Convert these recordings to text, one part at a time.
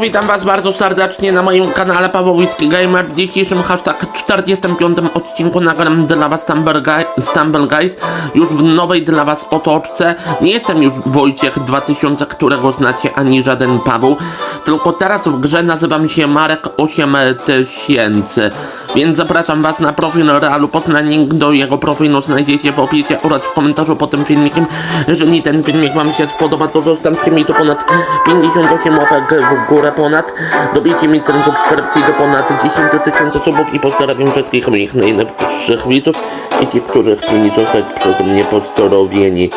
Witam was bardzo serdecznie na moim kanale Pawłowicki Gamer. W dzisiejszym hashtag 45 odcinku nagram dla was Stumble, Stumble Guys już w nowej dla was otoczce. Nie jestem już Wojciech 2000, którego znacie, ani żaden Paweł, tylko teraz w grze nazywam się Marek 8000. Więc zapraszam was na profil Realu Poznań, link do jego profilu znajdziecie w opisie oraz w komentarzu pod tym filmikiem. Jeżeli ten filmik wam się spodoba, to zostawcie mi to ponad 58 łapek w górę ponad. Dobijcie mi cen subskrypcji do ponad 10 tysięcy subów i pozdrawiam wszystkich moich najlepszych widzów i tych, którzy chcieli zostać przeze mnie pozdrowieni.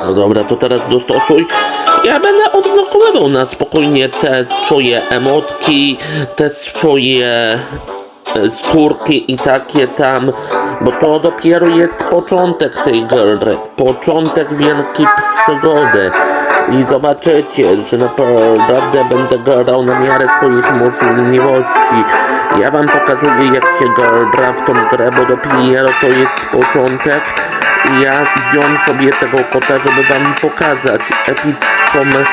No dobra, to teraz dostosuj. Ja będę odblokowywał na spokojnie te swoje emotki, te swoje e, skórki i takie tam, bo to dopiero jest początek tej gry, początek wielkiej przygody. I zobaczycie, że naprawdę będę grał na miarę swoich możliwości. Ja wam pokazuję jak się gra w tą grę, bo dopiero to jest początek. I ja wziąłem sobie tego kota, żeby wam pokazać epicką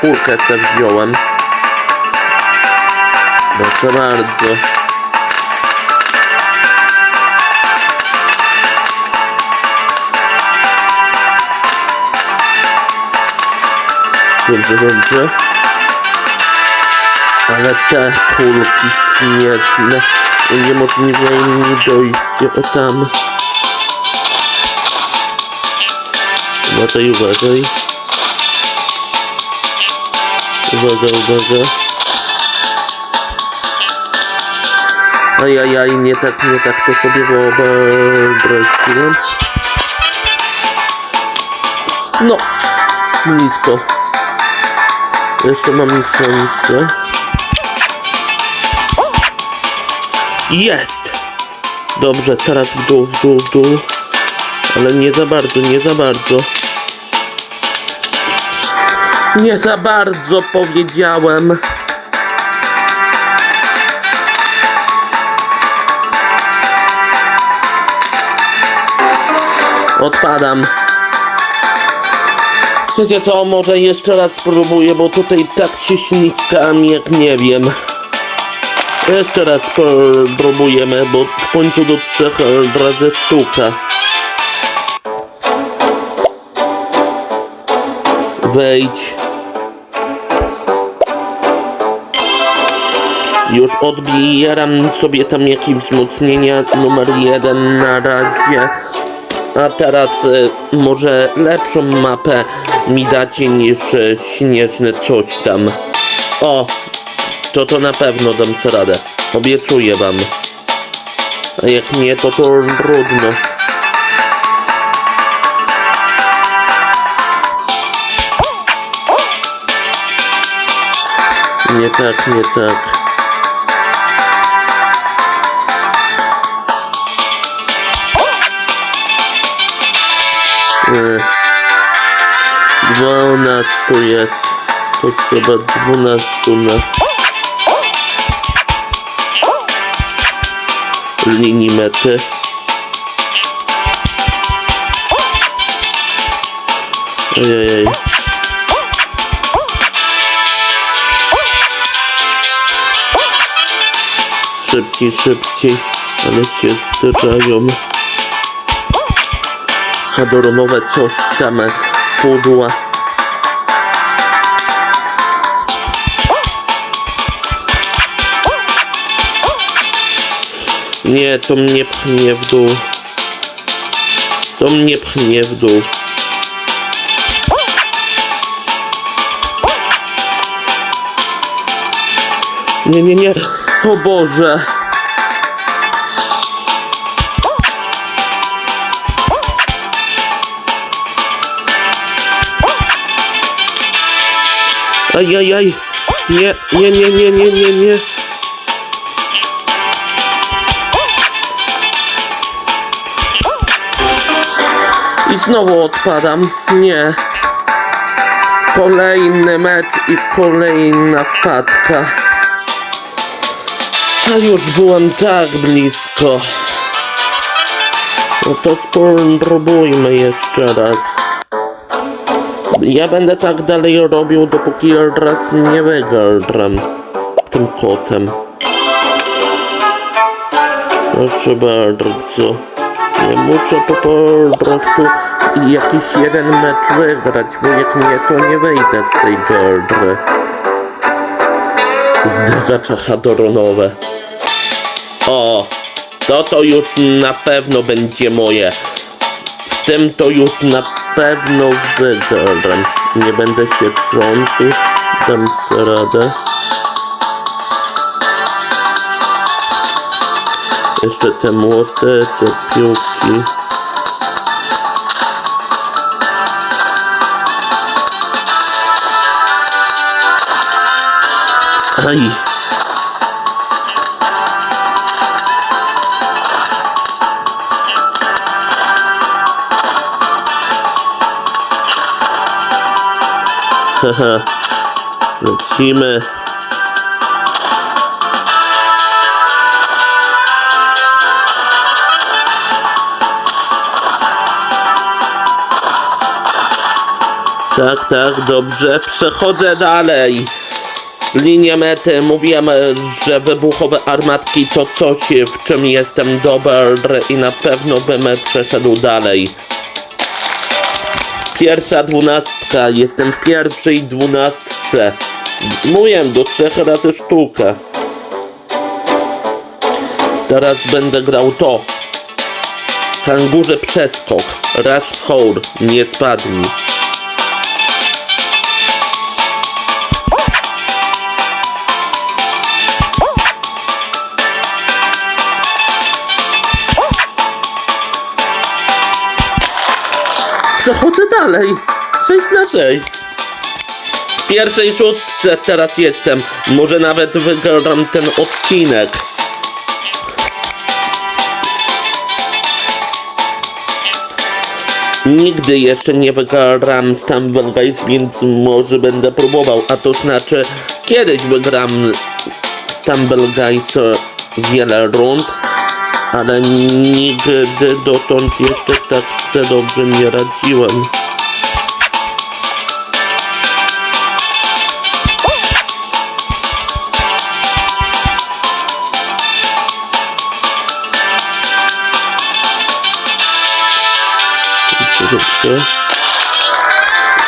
skórkę, co wziąłem. Proszę bardzo. Dobrze, dobrze. Ale te kulki śmieszne uniemożliwiają mi dojście o tam. Uważaj, uważaj. Uwaga, uwaga. Ajajaj, nie tak, nie tak to sobie wyobraziłem. No, blisko. Jeszcze mam szansę. Jest! Dobrze, teraz w dół, w dół, w dół. Ale nie za bardzo, nie za bardzo. Nie za bardzo powiedziałem. Odpadam. Wiecie co, może jeszcze raz spróbuję, bo tutaj tak się śliskam, jak nie wiem. Jeszcze raz spróbujemy, bo w końcu do trzech razy sztuka. Wejdź. Już odbieram sobie tam jakieś wzmocnienia numer jeden na razie. A teraz y, może lepszą mapę mi dacie niż y, śnieżne coś tam. O, to to na pewno dam sobie radę. Obiecuję wam. A jak nie, to to trudno. Nie tak, nie tak. Nie. Dwunastu jest. To trzeba dwunastu na linii mety. Ojej. Szybciej, szybciej, ale się zderzają. Hadoronowe coś tam pudła. Nie, to mnie pchnie w dół. To mnie pchnie w dół. Nie, nie, nie. O Boże. Ajajaj. Nie, nie, nie, nie, nie, nie, nie. I znowu odpadam. Nie. Kolejny mecz i kolejna wpadka. A już byłem tak blisko. No to spróbujmy jeszcze raz. Ja będę tak dalej robił, dopóki raz nie wygram tym kotem. Proszę bardzo. Ja muszę po prostu jakiś jeden mecz wygrać, bo jak nie, to nie wejdę z tej gry. Zderzacza hadronowe. O, to to już na pewno będzie moje. W tym to już na pewno wygram. Nie będę się trząsł, dam radę. Jeszcze te młote, te piłki. Aj. Lecimy. Tak, tak, dobrze. Przechodzę dalej. Linię mety. Mówiłem, że wybuchowe armatki to coś, w czym jestem dobry i na pewno bym przeszedł dalej. Pierwsza dwunastka. Jestem w pierwszej dwunastce. Mówiłem, do trzech razy sztukę. Teraz będę grał to. Kangurze przeskok. Rush hold. Nie spadnij. Przechodzę dalej. 6 na 6. W pierwszej szóstce teraz jestem. Może nawet wygram ten odcinek. Nigdy jeszcze nie wygram Stumble Guys, więc może będę próbował. A to znaczy, kiedyś wygram Stumble Guys wiele rund, ale nigdy dotąd jeszcze tak dobrze nie radziłem. Dobrze.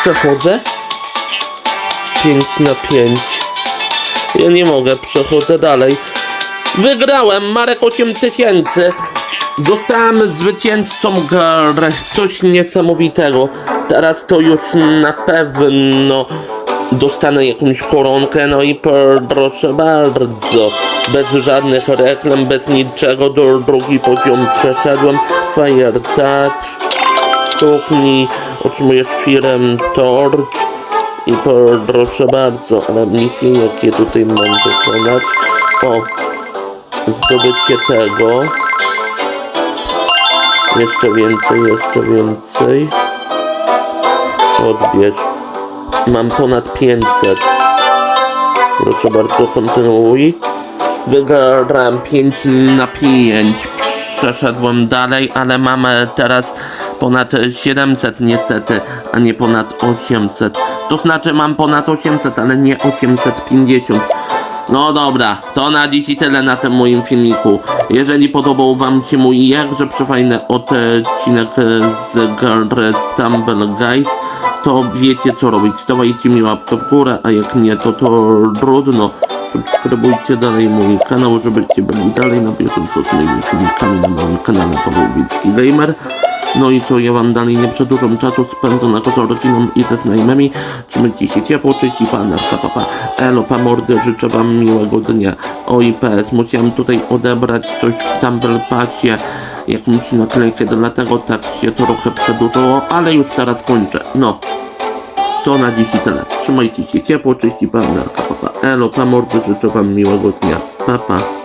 Przechodzę. 5 na 5. Ja nie mogę, przechodzę dalej. Wygrałem Marek 8000. Zostałem zwycięzcą gry. Coś niesamowitego. Teraz to już na pewno dostanę jakąś koronkę. No i proszę bardzo. Bez żadnych reklam, bez niczego. Do drugi poziom przeszedłem. Fire Touch. Stuknij. Otrzymujesz firem Torch. I proszę bardzo, ale misje jakie tutaj mam wykonać? O, zdobycie tego. Jeszcze więcej, jeszcze więcej. Odbierz. Mam ponad 500. Proszę bardzo, kontynuuj. Wygrałem 5 na 5. Przeszedłem dalej, ale mamy teraz ponad 700 niestety, a nie ponad 800. To znaczy mam ponad 800, ale nie 850. No dobra, to na dziś i tyle na tym moim filmiku. Jeżeli podobał wam się mój jakże przefajny odcinek z gry Stumble Guys, to wiecie co robić. Dawajcie mi łapkę w górę, a jak nie, to to trudno. Subskrybujcie dalej mój kanał, żebyście byli dalej na bieżąco z moimi filmikami na moim kanale Paweł Gamer. No i co, ja wam dalej nie przedłużam czasu spędzonego z rodziną i ze znajomymi. Trzymajcie się ciepło, czyści panarka, papa. Elo, pa mordy, życzę wam miłego dnia. Oj, PS, musiałem tutaj odebrać coś w Stumble Passie, jakąś naklejkę, dlatego tak się trochę przedłużyło, ale już teraz kończę. No, to na dziś i tyle. Trzymajcie się ciepło, czyści panarka, papa. Elo, pa mordy, życzę wam miłego dnia. Papa.